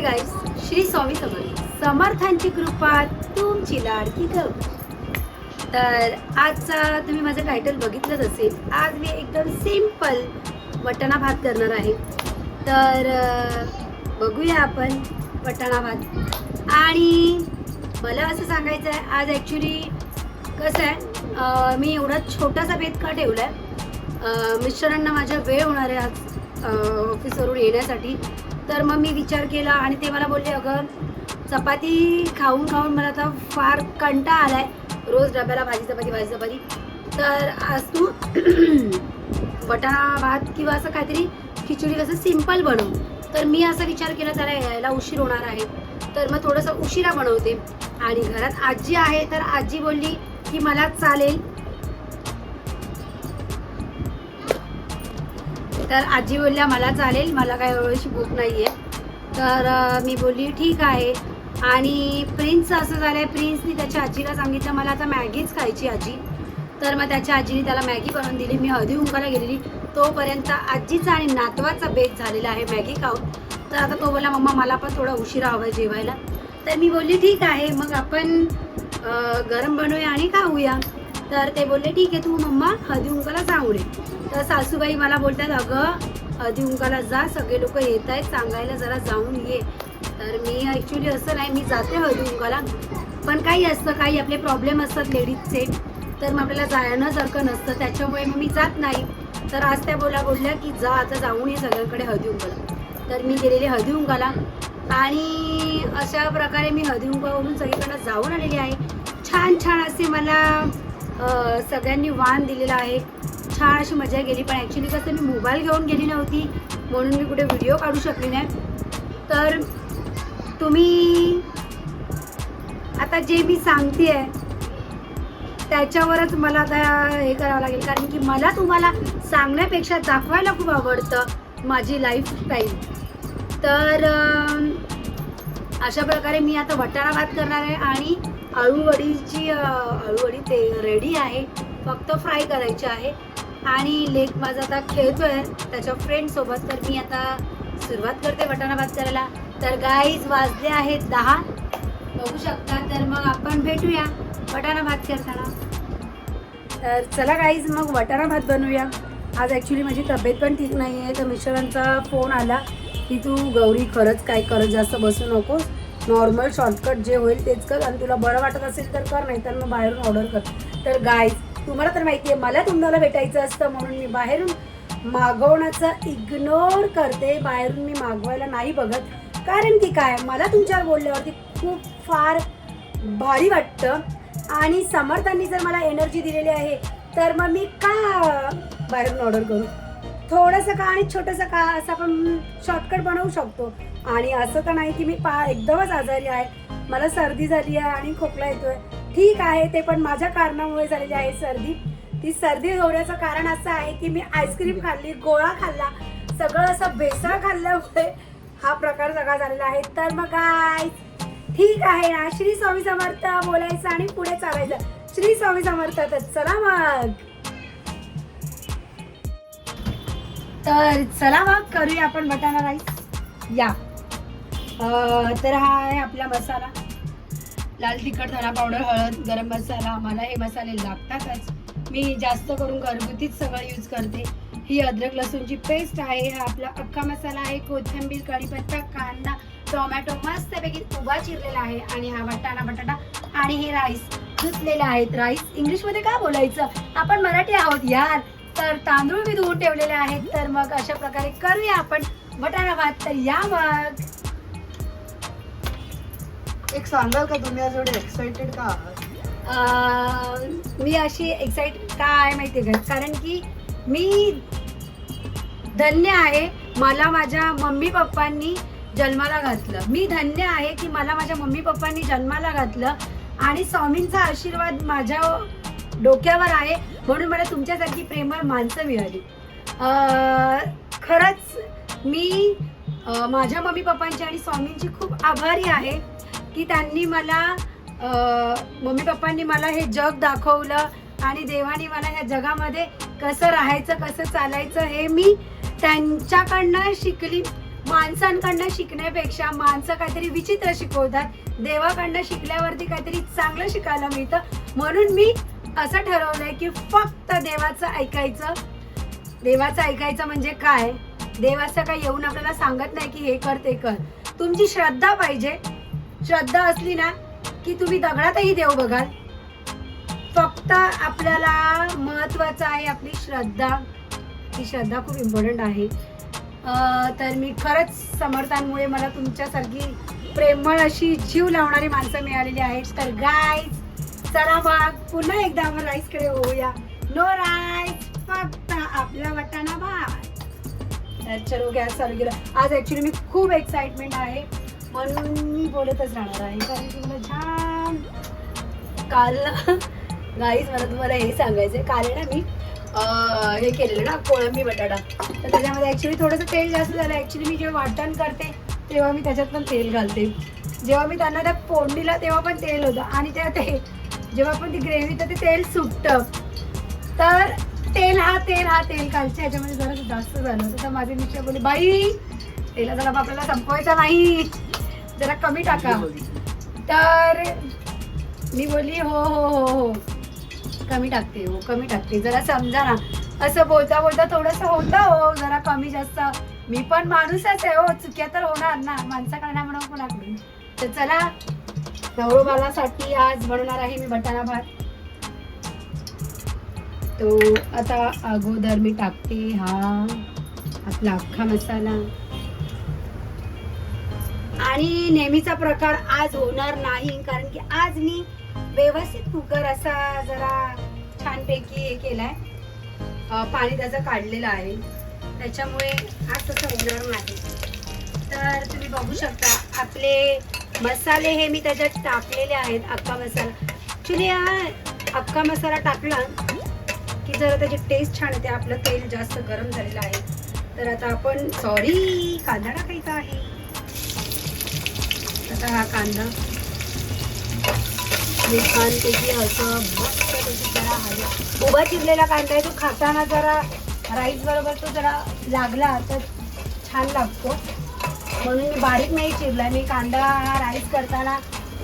Hi guys Shri Swami Samarth समर्थांची कृपा तुमची लाडकी गौ तर आजचा तुम्ही माझं टायटल बघितलंच असेल. आज मी एकदम सिंपल वटाणा भात करणार आहे. तर बघूया आपण वटाणा भात. आणि मला असं सांगायचं आहे आज ॲक्च्युली कसं आहे मी एवढा छोटासा भेद का ठेवला आहे मिस्टरांना माझ्या वेळ होणार आहे आज ऑफिसवरून येण्यासाठी. तर मग मी विचार केला आणि ते मला बोलले अगं चपाती खाऊन खाऊन मला आता फार कंटा आलाय. रोज डब्याला भाजी चपाती भाजी चपाती. तर आज तू वटाणा भात किंवा असं काहीतरी खिचडी कसं सिंपल बनव. तर मी असा विचार केला त्याला यायला उशीर होणार आहे. तर मग थोडंसं उशिरा बनवते. आणि घरात आजी आहे तर आजी बोलली की मला चालेल तर आजी बोलल्या मला चालेल मला काय एवढीशी भूक नाही आहे तर मी बोलली ठीक आहे. आणि प्रिन्स असं झालं आहे प्रिन्सनी त्याच्या आजीला सांगितलं मला आता मॅगीच खायची आजी. तर मग त्याच्या आजीने त्याला मॅगी बनवून दिली. मी हळदी कुंकाला गेलेली. तोपर्यंत आजीचा आणि नातवाचा बेत झालेला आहे मॅगी खाऊन. तर आता तो बोला मम्मा मला पण थोडा उशिरा हवा आहे जेवायला. तर मी बोलली ठीक आहे मग आपण गरम बनवूया आणि खाऊया. तर ते बोलले ठीक आहे तू मम्मा हळदी कुंकाला जाऊ दे तर सासूबाई मला बोलतात अगं हळदी जा सगळे लोक येत आहेत सांगायला जरा जाऊन ये. तर मी ॲक्च्युली असं नाही मी जाते हळदी पण काही असतं काही आपले प्रॉब्लेम असतात लेडीजचे तर मग आपल्याला जाण्यासारखं नसतं त्याच्यामुळे मग मी जात नाही. तर आज त्या बोला बोलल्या की जा आता जाऊन ये सगळ्यांकडे हळदी तर मी गेलेले हळदी आणि अशा प्रकारे मी हळदी कुंकावरून सगळीकडे जाऊन आलेली आहे. छान छान असे मला सगळ्यांनी वाण दिलेला आहे. छान अशी मजा गेली पण ॲक्च्युली कसं मी मोबाईल घेऊन गेली नव्हती म्हणून मी कुठे व्हिडिओ काढू शकले नाही. तर तुम्ही आता जे मी सांगते त्याच्यावरच मला आता हे करावं लागेल. कारण की मला तुम्हाला सांगण्यापेक्षा दाखवायला खूप आवडतं माझी लाईफस्टाईल तर अशा प्रकारे मी आता वटाणा भात करणार आहे आणि आळूवडीची अं, आळूवडी ते रेडी आहे. फक्त फ्राय करायची आहे. आणि लेक माझा आता खेळतोय. त्याच्या फ्रेंडसोबत तर मी आता सुरुवात करते वटाणा भात करायला तर गाईज वाजले आहेत दहा. बघू शकता तर मग आपण भेटूया वटाणा भात करताना तर चला गाईज मग वटाणा भात बनवूया आज ॲक्च्युली माझी तब्येत पण ठीक नाही आहे तर मिस्टरांचा फोन आला की तू गौरी खरंच काय करत जास्त बसू नको नॉर्मल शॉर्टकट जे होईल तेच कर. आणि तुला बरं वाटत असेल तर कर नाही तर मग बाहेरून ऑर्डर कर. तर गाईज तुम्हाला तर माहिती आहे मला तुम्हाला भेटायचं असतं म्हणून मी बाहेरून मागवण्याचं इग्नोर करते. बाहेरून मी मागवायला नाही बघत. कारण की काय? मला तुमच्यावर बोलल्यावरती खूप फार भारी वाटतं. आणि समर्थांनी जर मला एनर्जी दिलेली आहे तर मग मी का बाहेरून ऑर्डर करू? थोडंसं का आणि छोटंसं का असं आपण शॉर्टकट बनवू शकतो? आणि असं तर नाही की मी पा एकदमच आजारी आहे. मला सर्दी झाली आहे आणि खोकला येतोय. ठीक आहे ते पण माझ्या कारणामुळे झालेली आहे सर्दी. ती सर्दी होण्याचं कारण असं आहे की मी आईस्क्रीम खाल्ली गोळा खाल्ला सगळं असं भेसळ खाल्ल्यामुळे हा प्रकार सगळा झालेला आहे. तर मग काय ठीक आहे ना? श्री स्वामी समर्थ बोलायचं आणि पुढे चालायचं. श्री स्वामी समर्थ तर चला मग. तर चला मग करूया आपण बटाणा राईस या. तर हा आहे आपला मसाला. लाल तिखट धना पावडर हळद गरम मसाला मला हे मसाले लागतातच. मी जास्त करून घरगुतीच सगळं यूज करते. ही अद्रक लसूणची पेस्ट आहे हा आपला अख्खा मसाला आहे कोथिंबीर कढीपत्ता कांदा टोमॅटो मस्तपैकी उभा चिरलेला आहे आणि हा वाटाणा बटाटा आणि हे राईस धुतलेले आहेत राईस इंग्लिशमध्ये का बोलायचं? आपण मराठी आहोत यार. तर तांदूळ मी धुवून ठेवलेले आहेत. तर मग अशा प्रकारे करूया आपण. बटाणा भात तर या मग एक सांगाल का तुम्ही आज एवढे एक्साइटेड का आहात? अं, मी अशी एक्साइट का आहे माहिती आहे का? कारण की मी धन्य आहे मला माझ्या मम्मी पप्पांनी जन्माला घातलं. मी धन्य आहे की मला माझ्या मम्मी पप्पांनी जन्माला घातलं आणि स्वामींचा आशीर्वाद माझ्या डोक्यावर आहे म्हणून मला तुमच्यासारखी प्रेमळ माणसं मिळाली. अं, खरंच मी अं, माझ्या मम्मी पप्पांची आणि स्वामींची खूप आभारी आहे. की त्यांनी मला मम्मी पप्पांनी मला हे जग दाखवलं आणि देवाने मला ह्या जगामध्ये कसं राहायचं कसं चालायचं हे मी त्यांच्याकडनं शिकली. माणसांकडनं शिकण्यापेक्षा माणसं काहीतरी विचित्र शिकवतात. देवाकडनं शिकल्यावरती काहीतरी चांगलं शिकायला मिळतं. म्हणून मी असं ठरवलंय की फक्त देवाचं ऐकायचं. देवाचं ऐकायचं म्हणजे काय? देव असं काय येऊन आपल्याला सांगत नाही की हे कर ते कर. तुमची श्रद्धा पाहिजे. श्रद्धा असली ना की तुम्ही दगडातही देव बघाल. फक्त आपल्याला महत्वाचं आहे आपली श्रद्धा. ही श्रद्धा खूप इम्पॉर्टंट आहे. तर मी खरंच समर्थांमुळे मला तुमच्यासारखी प्रेमळ अशी जीव लावणारी माणसं मिळालेली आहेत. तर गाईज चला भाग पुन्हा एकदा आपण राईसकडे होऊया. नो राईस फक्त आपला वाटाणा भात. तर चलो गॅस चालू केला. आज ॲक्च्युली मी खूप एक्साइटमेंट आहे. म्हणून मी बोलतच राहणार आहे कारण की मला छान काल गाईज मला तुम्हाला हे सांगायचं आहे काल आहे ना मी हे केलेलं ना कोळंबी बटाटा. तर त्याच्यामध्ये ॲक्च्युली थोडंसं तेल जास्त झालं. ॲक्च्युली मी जेव्हा वाटण करते तेव्हा मी त्याच्यात पण तेल घालते. जेव्हा मी त्यांना त्या फोडणीला तेव्हा पण तेल होतं. आणि त्या ते जेव्हा पण ती ग्रेव्ही तर ते तेल सुटतं. तर तेल हा तेल हा तेल कालच्या ह्याच्यामध्ये जरा जास्त झालं होतं. तर माझे मिस्टर बोलले बाई तेला जरा आपल्याला संपवायचा नाही. जरा कमी टाका. तर मी बोलली हो हो हो हो. कमी टाकते हो कमी टाकते. जरा समजा ना. असं बोलता बोलता थोडंसं होतं हो जरा कमी जास्त. मी पण माणूसच आहे हो. चुक्या तर होणार ना. माणसाकडनं म्हणून कोणाकडून? तर चला नवरोबालासाठी आज बनवणार आहे मी बटाणा भात. तो आता अगोदर मी टाकते हा आपला अख्खा मसाला. आणि नेहमीचा प्रकार आज होणार नाही कारण की आज मी व्यवस्थित कुकर असा जरा छानपैकी हे केलाय. पाणी त्याचं काढलेलं आहे. त्याच्यामुळे आज तसं होणार नाही. तर तुम्ही बघू शकता आपले मसाले हे मी त्याच्यात टाकलेले आहेत अख्खा मसाला. ॲक्च्युली अख्खा मसाला टाकला की जरा त्याची टेस्ट छान येते. आपलं तेल जास्त गरम झालेलं आहे. तर आता आपण सॉरी कांदा टाकायचा आहे. आता हा कांदा. मी छानपैकी असं मस्तपैकी जरा हलवा. उभा चिरलेला कांदा आहे तो खाताना जरा राईस बरोबर तो जरा लागला तर छान लागतो. म्हणून मी बारीक नाही चिरला मी कांदा हा राईस करताना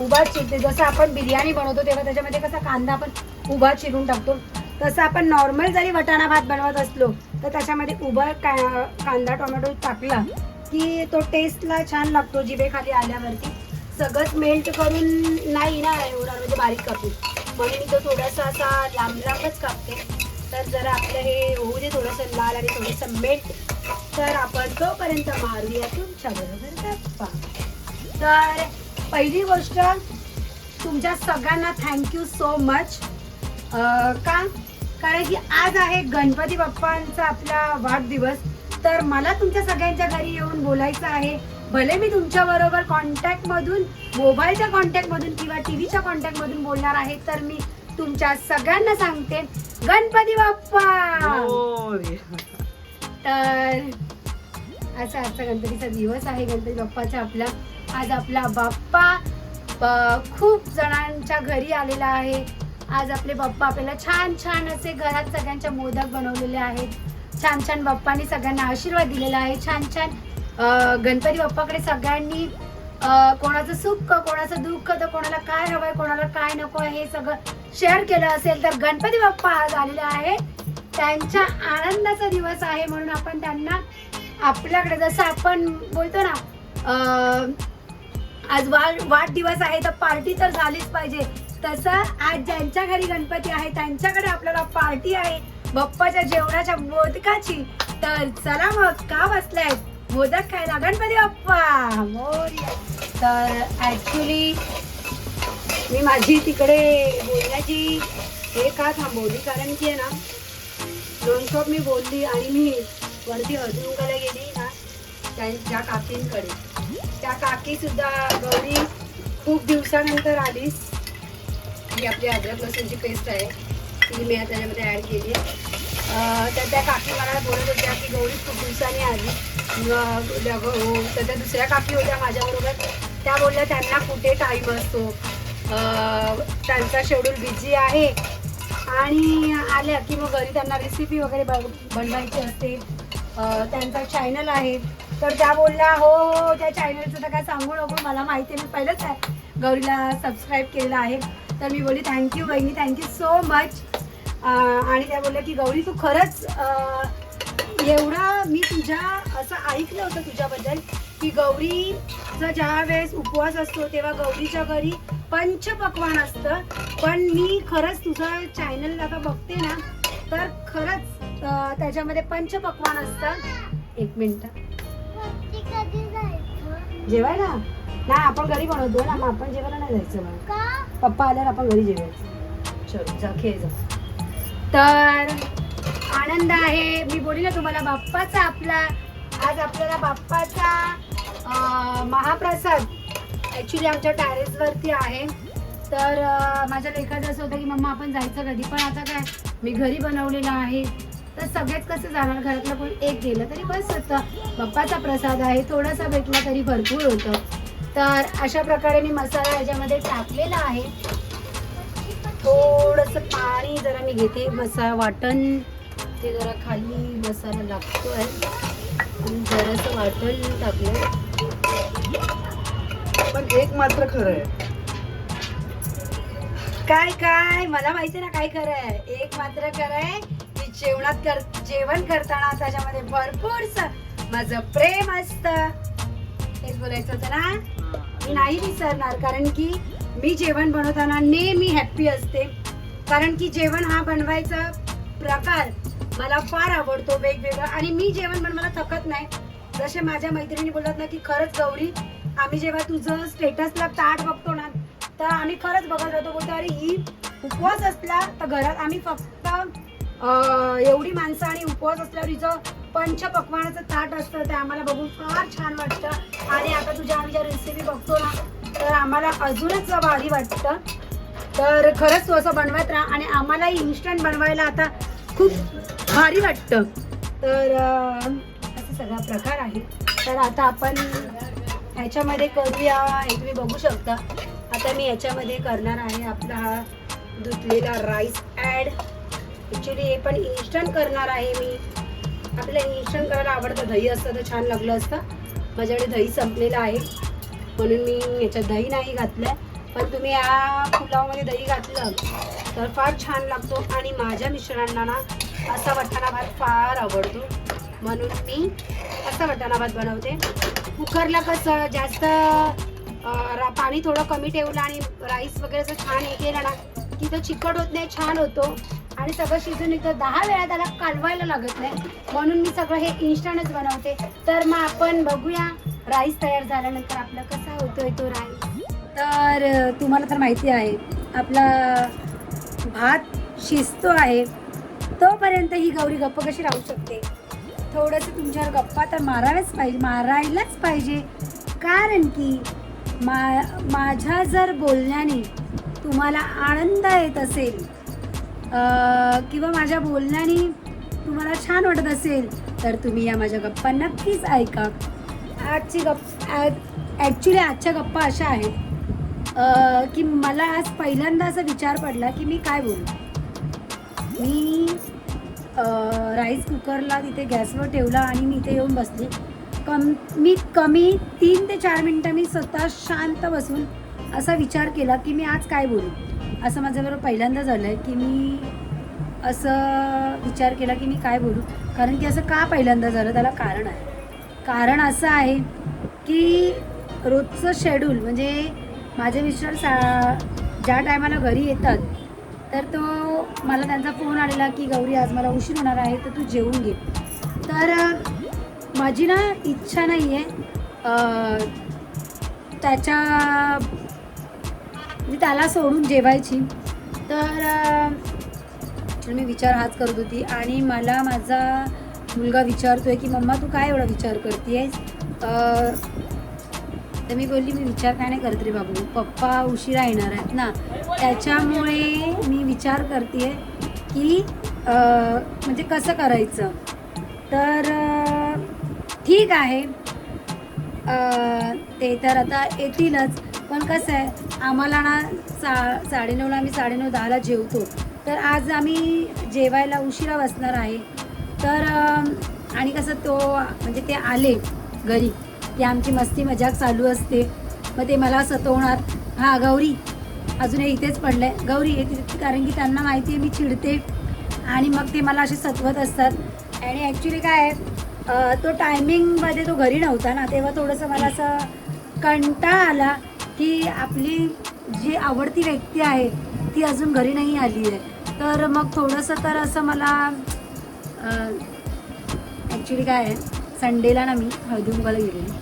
उभा चिरते. जसं आपण बिर्याणी बनवतो तेव्हा त्याच्यामध्ये कसा कांदा आपण उभा चिरून टाकतो तसं आपण नॉर्मल जरी वटाणा भात बनवत असलो तर त्याच्यामध्ये उभा का कांदा टोमॅटो टाकला की तो टेस्टला छान लागतो जिभेखाली आल्यावरती. सगळंच मेल्ट करून नाही ना एवढा म्हणजे बारीक कापू म्हणून मी तो थोडासा असा लांब लांबच कापते. तर जरा आपलं हे होऊ दे थोडंसं लाल आणि थोडंसं मेल्ट. तर आपण तोपर्यंत मारूया तुमच्या बरोबर गप्पा. तर पहिली गोष्ट तुमच्या सगळ्यांना थँक्यू सो मच का? कारण की आज आहे गणपती बाप्पांचा आपला वाढदिवस. तर मला तुमच्या सगळ्यांच्या घरी येऊन बोलायचं आहे. भले मी तुमच्या बरोबर कॉन्टॅक्ट मधून मोबाईलच्या कॉन्टॅक्ट मधून किंवा टीव्हीच्या कॉन्टॅक्ट मधून बोलणार आहे तर मी तुमच्या सगळ्यांना सांगते गणपती बाप्पा! तर असा आजचा गणपतीचा दिवस आहे गणपती बाप्पाचा आपला. आज आपला बाप्पा खूप जणांच्या घरी आलेला आहे. आज आपले बाप्पा आपल्याला छान छान असे घरात सगळ्यांच्या मोदक बनवलेले आहेत. छान छान बाप्पांनी सगळ्यांना आशीर्वाद दिलेला आहे. छान छान गणपती बाप्पाकडे सगळ्यांनी कोणाचं सुख कोणाचं दुःख तर कोणाला काय हवंय कोणाला काय नको आहे हे सगळं शेअर केलं असेल तर गणपती बाप्पा आज आलेले आहे. त्यांच्या आनंदाचा दिवस आहे म्हणून आपण त्यांना आपल्याकडे जसं आपण बोलतो ना आज वाढ वाढदिवस आहे तर पार्टी तर झालीच पाहिजे. तसं आज ज्यांच्या घरी गणपती आहे त्यांच्याकडे आपल्याला पार्टी आहे. बाप्पाच्या जेवणाच्या मोदकाची. तर चला मग का बसलाय मोदक खायला गणपती बाप्पा. मोरया. तर ऍक्च्युली मी माझी तिकडे बोलण्याची हे का थांबवली? कारण की आहे ना नॉनस्टॉप मी बोलली आणि मी वरती हजूंकाला गेली ना त्यांच्या काकींकडे. त्या काकी सुद्धा गौरी खूप दिवसानंतर आलीस. ही आपली अद्रक लसूणची पेस्ट आहे. ती मी त्याच्यामध्ये ॲड केली आहे. तर त्या काकी मला बोलत होत्या की गौरी खूप दिवसांनी आली. त्याच्या हो, दुसऱ्या काकी होत्या माझ्याबरोबर. त्या बोलल्या त्यांना कुठे टाईम असतो? त्यांचा शेड्यूल बिझी आहे. आणि आल्या की मग घरी त्यांना रेसिपी वगैरे ब- बनवायची असते. त्यांचा चॅनल आहे. तर त्या बोलल्या हो, हो, हो त्या चॅनलचं तर काय सांगू नको मला माहिती नाही. मी पहिलंच आहे. गौरीला सबस्क्राईब केलेलं आहे. तर मी बोलली थँक्यू बहिणी. थँक्यू सो मच आणि त्या बोलल्या की गौरी तू खरंच एवढं मी तुझ्या असं ऐकलं होतं तुझ्याबद्दल की गौरीचा ज्या वेळेस उपवास असतो तेव्हा गौरीच्या घरी पंचपक्वान असतं. पण मी खरंच तुझं चॅनल आता बघते ना तर खरंच त्याच्यामध्ये पंचपक्वान असतं. एक मिनिट. जेवायला? नाही आपण घरी बनवतो ना मग आपण जेवायला नाही जायचं मग पप्पा आल्यावर आपण घरी जेवायचं. चलो जा खेळ जा. तर आनंद आहे. मी बोलली ना तुम्हाला बाप्पाचा आपला आज आपल्याला बाप्पाचा महाप्रसाद ॲक्च्युली आमच्या टॅरेसवरती आहे. तर माझ्या लेखात असं होतं की मम्मा आपण जायचं कधी? पण आता काय मी घरी बनवलेलं आहे. तर सगळ्यात कसं जाणार? घरातलं कोण एक गेलं तरी बस होतं. बाप्पाचा प्रसाद आहे थोडासा भेटला तरी भरपूर होतं. तर अशा प्रकारे मी मसाला याच्यामध्ये टाकलेला आहे. थोडंसं पाणी जरा मी घेते. मसाला वाटण. ते जरा खाली मसाला लागतोय. आणि जरासं वाटण टाकलं पण एक मात्र खरं आहे. काय काय? मला माहिती ना काय खरं आहे. एक मात्र खरं आहे की जेवणात कर जेवण करताना त्याच्यामध्ये भरपूर माझं प्रेम असतं. हेच बोलायचं होतं ना? मी नाही विसरणार कारण की मी जेवण बनवताना नेहमी हॅप्पी असते. कारण की जेवण हा बनवायचा प्रकार मला फार आवडतो वेगवेगळा. आणि मी जेवण बनवायला थकत नाही. जसे माझ्या मैत्रिणी बोलतात ना की खरंच गौरी आम्ही जेव्हा तुझं स्टेटसला ताट बघतो ना तर आम्ही खरंच बघत राहतो. बोलतो अरे ही उपवास असला तर घरात आम्ही फक्त एवढी माणसं आणि उपवास असल्यावर हिचं पंचपक्वानाचं ताट असतं. ते आम्हाला बघून फार छान वाटतं. आणि आता तुझ्या आम्ही ज्या रेसिपी बघतो ना तर आम्हाला अजूनच भारी वाटतं. तर खरंच तू असं बनवत राहा आणि आम्हाला इन्स्टंट बनवायला आता खूप भारी वाटतं. तर असं असा सगळा प्रकार आहे तर आता आपण ह्याच्यामध्ये करूया. हे तुम्ही बघू शकता. आता मी याच्यामध्ये करणार आहे आपला हा धुतलेला राईस ॲड ॲक्च्युली हे पण इन्स्टंट करणार आहे मी. आपल्याला इन्स्टंट करायला आवडतं. दही असतं तर छान लागलं असतं. माझ्याकडे दही संपलेलं आहे. म्हणून मी याच्यात दही नाही घातलं पण तुम्ही या पुलावमध्ये दही घातलं तर फार छान लागतो आणि माझ्या मिस्टरांना ना असा वटाणा भात फार आवडतो. म्हणून मी असा वटाणा भात बनवते. कुकरला कसं जास्त रा- पाणी थोडं कमी ठेवलं आणि राईस वगैरे जर छान हे केलं ना की तो चिकट होत नाही छान होतो. आणि सगळं शिजून येतं दहा वेळा त्याला कालवायला लागत नाही. म्हणून मी सगळं हे इन्स्टंटच बनवते. तर मग आपण बघूया राईस तयार झाल्यानंतर आपला कसा होतोय तो राईस? तर तुम्हाला तर माहिती आहे आपला भात शिजतो आहे तोपर्यंत ही गौरी गप्प कशी राहू शकते? थोडंसं तुमच्यावर गप्पा तर माराव्याच पाहिजे मारायलाच पाहिजे. कारण की मा माझ्या जर बोलण्याने तुम्हाला आनंद येत असेल किंवा माझ्या बोलण्याने तुम्हाला छान वाटत असेल तर तुम्ही या माझ्या गप्पा नक्कीच ऐका. आजची गप ॲक्च्युली आजच्या गप्पा अशा आहेत की मला आज पहिल्यांदा असा विचार पडला की मी काय बोलू? मी राईस कुकरला तिथे गॅसवर ठेवला आणि मी इथे येऊन बसली. मी कमी तीन ते चार मिनटं मी स्वतः शांत बसून असा विचार केला की मी आज काय बोलू? असं माझ्याबरोबर पहिल्यांदा झालं आहे की मी असं विचार केला की मी काय बोलू? कारण की असं का पहिल्यांदा झालं? त्याला कारण आहे. कारण असं आहे की रोजचं शेड्यूल म्हणजे माझे मिस्टर सा ज्या टायमाला घरी येतात तर तो मला त्यांचा फोन आलेला की गौरी आज मला उशीर होणार आहे तर तू जेवून घे. तर माझी ना इच्छा नाही आहे त्याच्या मी त्याला सोडून जेवायची. तर मी विचार हाच करत होती आणि मला माझा मुलगा विचारतोय की मम्मा तू काय एवढा विचार करते तर मी बोलली मी विचार काय नाही करत रे बाबू. पप्पा उशिरा येणार आहेत ना. त्याच्यामुळे मी विचार करते की म्हणजे कसं करायचं? तर ठीक आहे. ते तर आता येतीलच. पण कसं आहे आम्हाला ना सा साडेनऊला आम्ही साडेनऊ दहाला जेवतो. तर आज आम्ही जेवायला उशिरा बसणार आहे. तर आणि कसं तो म्हणजे ते आले घरी. ती आमची मस्ती मजाक चालू असते. मग ते मला सतवणार. हा गौरी अजून हे इथेच पडलंय. गौरी येते कारण की त्यांना माहिती आहे मी चिडते. आणि मग ते मला असे सतवत असतात. आणि ॲक्च्युली काय आहे तो टायमिंगमध्ये तो घरी नव्हता ना तेव्हा थोडंसं मला असं कंटाळा आला की आपली जी आवडती व्यक्ती आहे ती अजून घरी नाही आली आहे. तर मग थोडंसं तर असं मला ॲक्च्युली काय आहे संडेला ना मी हळदीमुगाला गेलेली.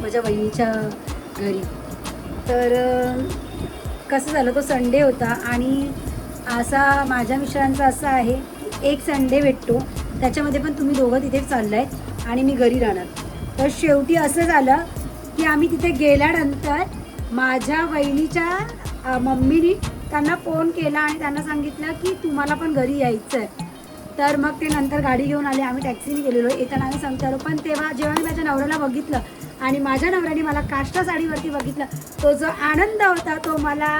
माझ्या बहिणीच्या घरी. तर कसं झालं तो संडे होता आणि असा माझ्या मिस्टरांचा असं आहे की एक संडे भेटतो. त्याच्यामध्ये पण तुम्ही दोघं तिथेच चाललाय आणि मी घरी राहणार. तर शेवटी असं झालं की आम्ही तिथे गेल्यानंतर माझ्या बहिणीच्या मम्मीनी त्यांना फोन केला आणि त्यांना सांगितलं की तुम्हाला पण घरी यायचं आहे तर मग ते नंतर गाडी घेऊन आले. आम्ही टॅक्सीने गेलेलो. येताना आम्ही सांगतो आलो पण तेव्हा जेव्हा मी माझ्या नवऱ्याला बघितलं आणि माझ्या नवऱ्याने मला काष्टा साडीवरती बघितलं तो जो आनंद होता तो मला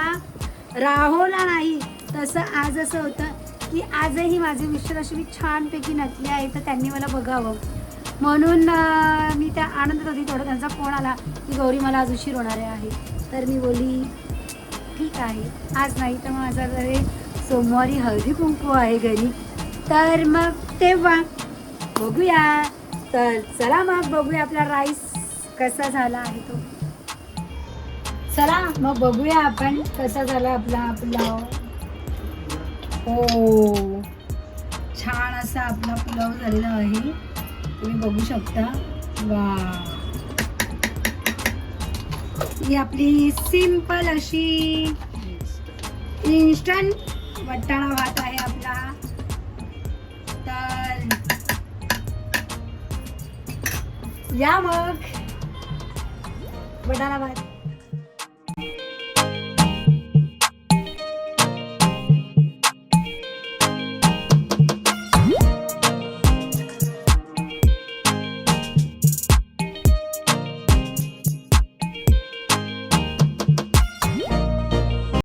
राहवला नाही. तसं आज असं होतं की आजही माझे मिस्टर अशी मी छानपैकी नटली आहे तर त्यांनी मला बघावं. म्हणून मी त्या आनंदात होती. थोडं त्यांचा फोन आला की गौरी मला आज उशीर होणार आहे. तर मी बोली ठीक आहे. आज नाही तर माझा घरी सोमवारी हळदी कुंकू आहे घरी. तर मग तेव्हा बघूया. तर चला मग बघूया आपला राईस कसा झाला आहे तो. चला मग बघूया आपण कसा झाला आपला पुलाव. हो. छान असा आपला पुलाव झालेला आहे. तुम्ही बघू शकता. वा. ही आपली सिंपल अशी इन्स्टंट वटाणा भात आहे आपला. या मग वटाणा भात.